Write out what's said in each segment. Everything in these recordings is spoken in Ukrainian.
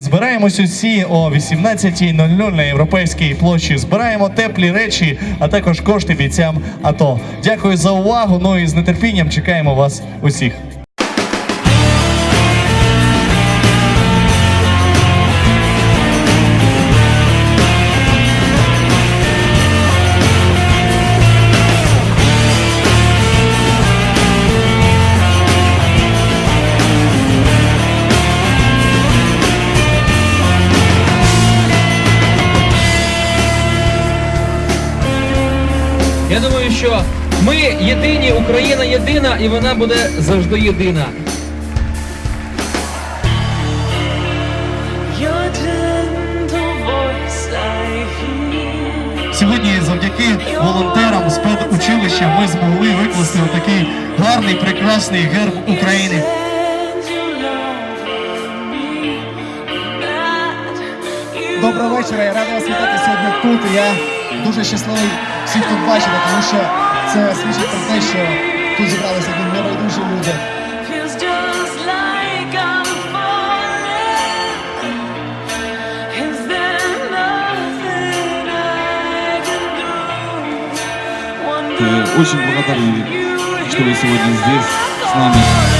Збираємось усі о 18.00 на європейській площі. Збираємо теплі речі, а також кошти бійцям АТО. Дякую за увагу. Ну і з нетерпінням чекаємо вас усіх. Я думаю, що ми єдині, Україна єдина, і вона буде завжди єдина. Сьогодні, завдяки волонтерам з педучилища, ми змогли викласти отакий гарний, прекрасний герб України. Доброго вечора. Я радий вас вітати сьогодні тут. Я дуже щасливий всіх тут бачити, тому що це свідчить про те, що тут зібралися тут небайдужі люди. feels just like I'm falling. Is there nothing I can do? Wonder Э, Очень благодарны, you что вы сегодня здесь с нами.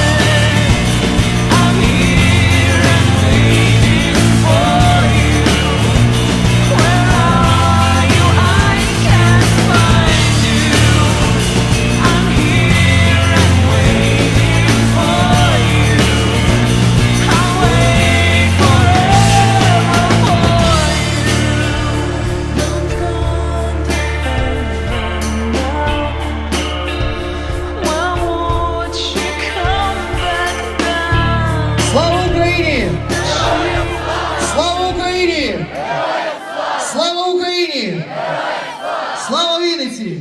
Слава Вінниці!